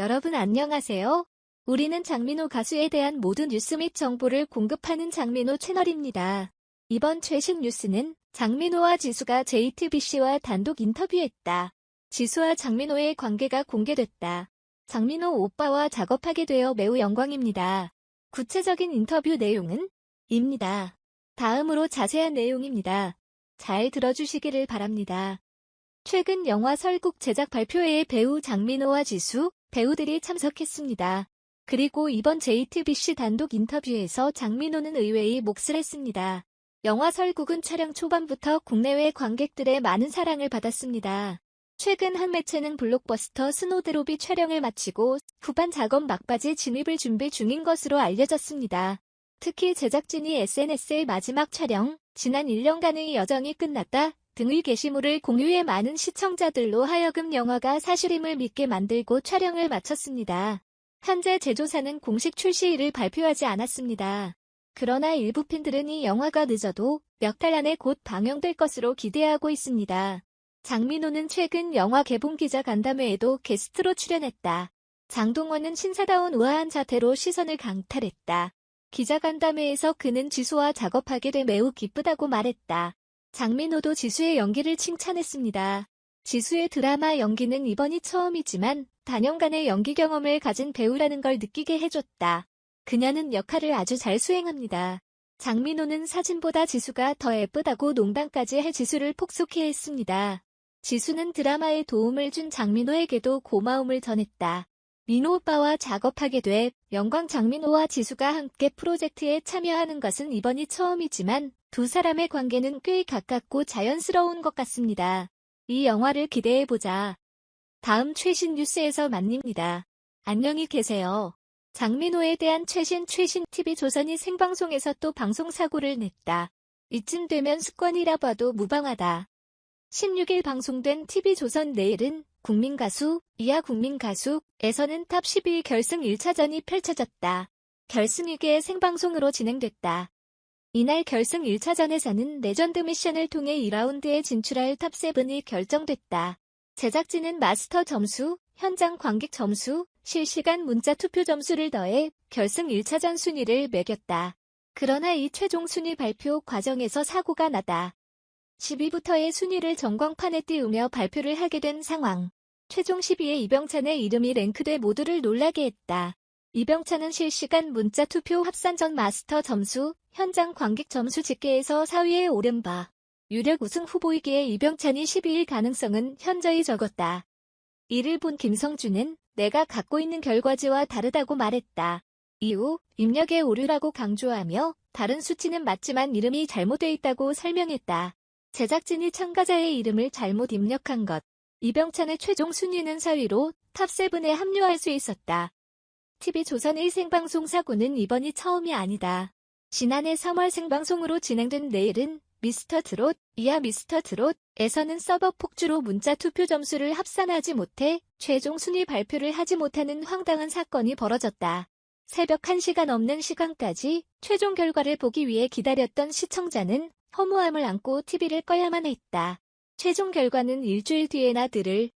여러분 안녕하세요. 우리는 장민호 가수에 대한 모든 뉴스 및 정보를 공급하는 장민호 채널입니다. 이번 최신 뉴스는 장민호와 지수가 JTBC와 단독 인터뷰했다. 지수와 장민호의 관계가 공개됐다. 장민호 오빠와 작업하게 되어 매우 영광입니다. 구체적인 인터뷰 내용은? 입니다. 다음으로 자세한 내용입니다. 잘 들어주시기를 바랍니다. 최근 영화 설국 제작 발표회에 배우 장민호와 지수, 배우들이 참석했습니다. 그리고 이번 JTBC 단독 인터뷰에서 장민호는 의외의 몫을 했습니다. 영화 설국은 촬영 초반부터 국내외 관객들의 많은 사랑을 받았습니다. 최근 한 매체는 블록버스터 스노드로비 촬영을 마치고 후반 작업 막바지 진입을 준비 중인 것으로 알려졌습니다. 특히 제작진이 SNS의 마지막 촬영, 지난 1년간의 여정이 끝났다 등의 게시물을 공유해 많은 시청자들로 하여금 영화가 사실임을 믿게 만들고 촬영을 마쳤습니다. 현재 제조사는 공식 출시일을 발표하지 않았습니다. 그러나 일부 팬들은 이 영화가 늦어도 몇 달 안에 곧 방영될 것으로 기대하고 있습니다. 장민호는 최근 영화 개봉 기자 간담회에도 게스트로 출연했다. 장동원은 신사다운 우아한 자태로 시선을 강탈했다. 기자 간담회에서 그는 지수와 작업하게 돼 매우 기쁘다고 말했다. 장민호도 지수의 연기를 칭찬했습니다. 지수의 드라마 연기는 이번이 처음이지만 단연간의 연기 경험을 가진 배우라는 걸 느끼게 해줬다. 그녀는 역할을 아주 잘 수행합니다. 장민호는 사진보다 지수가 더 예쁘다고 농담까지 해 지수를 폭소케 했습니다. 지수는 드라마에 도움을 준 장민호에게도 고마움을 전했다. 민호 오빠와 작업하게 돼 영광 장민호와 지수가 함께 프로젝트에 참여하는 것은 이번이 처음이지만 두 사람의 관계는 꽤 가깝고 자연스러운 것 같습니다. 이 영화를 기대해보자. 다음 최신 뉴스에서 만납니다. 안녕히 계세요. 장민호에 대한 최신 최신 TV 조선이 생방송에서 또 방송사고를 냈다. 이쯤 되면 습관이라 봐도 무방하다. 16일 방송된 TV조선 내일은 국민가수, 이하 국민가수에서는 탑 12 결승 1차전이 펼쳐졌다. 결승 2개 생방송으로 진행됐다. 이날 결승 1차전에서는 레전드 미션을 통해 2라운드에 진출할 탑 7이 결정됐다. 제작진은 마스터 점수, 현장 관객 점수, 실시간 문자 투표 점수를 더해 결승 1차전 순위를 매겼다. 그러나 이 최종 순위 발표 과정에서 사고가 나다. 10위부터의 순위를 전광판에 띄우며 발표를 하게 된 상황. 최종 10위에 이병찬의 이름이 랭크돼 모두를 놀라게 했다. 이병찬은 실시간 문자 투표 합산 전 마스터 점수, 현장 관객 점수 집계에서 4위에 오른 바. 유력 우승 후보이기에 이병찬이 12일 가능성은 현저히 적었다. 이를 본 김성준은 내가 갖고 있는 결과지와 다르다고 말했다. 이후 입력의 오류라고 강조하며 다른 수치는 맞지만 이름이 잘못돼 있다고 설명했다. 제작진이 참가자의 이름을 잘못 입력한 것. 이병찬의 최종 순위는 4위로 탑7에 합류할 수 있었다. TV조선의 생방송 사고는 이번이 처음이 아니다. 지난해 3월 생방송으로 진행된 내일은 미스터 트롯, 이하 미스터 트롯에서는 서버 폭주로 문자 투표 점수를 합산하지 못해 최종 순위 발표를 하지 못하는 황당한 사건이 벌어졌다. 새벽 1시간 넘는 시간까지 최종 결과를 보기 위해 기다렸던 시청자는 허무함을 안고 TV를 꺼야만 했다. 최종 결과는 일주일 뒤에나 들을